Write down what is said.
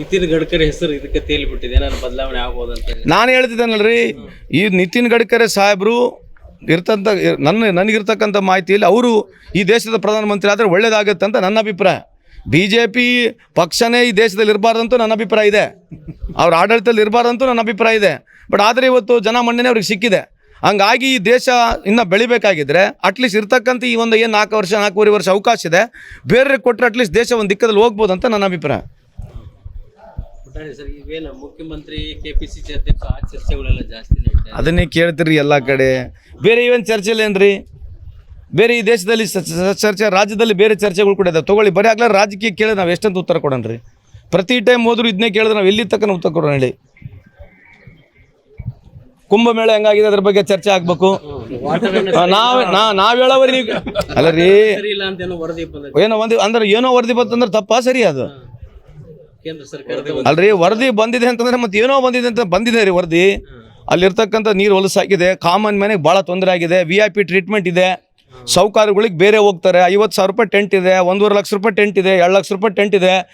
ನಿತಿನ್ ಗಡ್ಕರಿ ಹೆಸರು ಇದಕ್ಕೆ ತೇಲಿ ಬಿಟ್ಟಿದೆ ಏನಾದ್ರು ಬದಲಾವಣೆ ಆಗ್ಬೋದು ಅಂತ ಹೇಳಿ. ನಾನು ಹೇಳ್ತಿದ್ದೇನಲ್ರಿ, ಈ ನಿತಿನ್ ಗಡ್ಕರಿ ಸಾಹೇಬರು ಇರ್ತಂತ, ನನ್ನ, ನನಗಿರ್ತಕ್ಕಂಥ ಮಾಹಿತಿಯಲ್ಲಿ ಅವರು ಈ ದೇಶದ ಪ್ರಧಾನಮಂತ್ರಿ ಆದರೆ ಒಳ್ಳೇದಾಗತ್ತೆ ಅಂತ ನನ್ನ ಅಭಿಪ್ರಾಯ. ಬಿ ಜೆ ಪಿ ಪಕ್ಷನೇ ಈ ದೇಶದಲ್ಲಿ ಇರಬಾರ್ದಂತೂ ನನ್ನ ಅಭಿಪ್ರಾಯ ಇದೆ. ಅವ್ರ ಆಡಳಿತದಲ್ಲಿ ಇರಬಾರ್ದಂತೂ ನನ್ನ ಅಭಿಪ್ರಾಯ ಇದೆ. ಬಟ್ ಆದರೆ ಇವತ್ತು ಜನ ಮನ್ನಣೆ ಅವ್ರಿಗೆ ಸಿಕ್ಕಿದೆ. ಹಂಗಾಗಿ ಈ ದೇಶ ಇನ್ನೂ ಬೆಳಿಬೇಕಾಗಿದ್ರೆ ಅಟ್ಲೀಸ್ಟ್ ಇರ್ತಕ್ಕಂಥ ಈ ಒಂದು ಏನು ನಾಲ್ಕು ವರ್ಷ, ನಾಲ್ಕೂವರೆ ವರ್ಷ ಅವಕಾಶ ಇದೆ. ಬೇರೆ ಕೊಟ್ಟರೆ ಅಟ್ಲೀಸ್ಟ್ ದೇಶ ಒಂದು ದಿಕ್ಕದಲ್ಲಿ ಹೋಗ್ಬೋದು ಅಂತ ನನ್ನ ಅಭಿಪ್ರಾಯ. ಸರ್ ಇವೇನು ಮುಖ್ಯಮಂತ್ರಿ ಕೆ ಪಿ ಸಿ ಸಿ ಅಧ್ಯಕ್ಷ ಆ ಚರ್ಚೆಗಳೆಲ್ಲ ಜಾಸ್ತಿ ನಡೀತಾ ಇದೆ. ಅದನ್ನೇ ಕೇಳ್ತೀರಿ ಎಲ್ಲ ಕಡೆ. ಬೇರೆ ಇವನ್ ಚರ್ಚೆ ಏನ್ರಿ? ಬೇರೆ ಈ ದೇಶದಲ್ಲಿ ಸ- ಸ- ಚರ್ಚೆ ರಾಜ್ಯದಲ್ಲಿ ಬೇರೆ ಚರ್ಚೆಗಳು ಕೂಡ ಇದಾವೆ ತಗೊಳ್ಳಿ ಬರೀ ಆಗ್ಲೇ ರಾಜಕೀಯ ಕೇಳಿದ್ರೆ ನಾವು ಎಷ್ಟಂತ ಉತ್ತರ ಕೊಡೋಣ್ರಿ? ಪ್ರತಿ ಟೈಮ್ ಹೋದ್ರು ಇದನ್ನೇ ಕೇಳಿದ್ರೆ ನಾವು ಎಲ್ಲಿ ತಕ್ಕ ಉತ್ತರ ಕೊಡೋಣ ಹೇಳಿ. ಕುಂಭಮೇಳ ಹೆಂಗಾಗಿದೆ ಅದ್ರ ಬಗ್ಗೆ ಚರ್ಚೆ ಆಗ್ಬೇಕು. ನಾವ್ ನಾವ್ ಹೇಳೋವರಿ ನೀವು ಅಲ್ಲ ರೀ. ಸರಿ ಇಲ್ಲ ಅಂತ ಏನೋ ವರದಿ ಏನೋ ಒಂದು ಅಂದ್ರೆ ಏನೋ ವರದಿ ಬಂತಂದ್ರೆ ತಪ್ಪಾ ಸರಿ ಅದು. ಅಲ್ರಿ ವರದಿ ಬಂದಿದೆ ಅಂತಂದ್ರೆ ಮತ್ತೆ ಏನೋ ಬಂದಿದೆ ಅಂತ ಬಂದಿದೆ ರೀ ವರದಿ. ಅಲ್ಲಿರ್ತಕ್ಕಂಥ ನೀರು ಹೊಲಸಾಗಿದೆ ಕಾಮನ್ ಮನೆಗೆ ಭಾಳ ತೊಂದರೆ ಆಗಿದೆ ವಿ ಐ ಪಿ ಟ್ರೀಟ್ಮೆಂಟ್ ಇದೆ ಸೌಕರ್ಯಗಳಿಗೆ ಬೇರೆ ಹೋಗ್ತಾರೆ ಐವತ್ತು ಸಾವಿರ ರೂಪಾಯಿ ಟೆಂಟ್ ಇದೆ ಒಂದೂವರೆ ಲಕ್ಷ ರೂಪಾಯಿ ಟೆಂಟ್ ಇದೆ ಎರಡು ಲಕ್ಷ ರೂಪಾಯಿ ಟೆಂಟ್ ಇದೆ.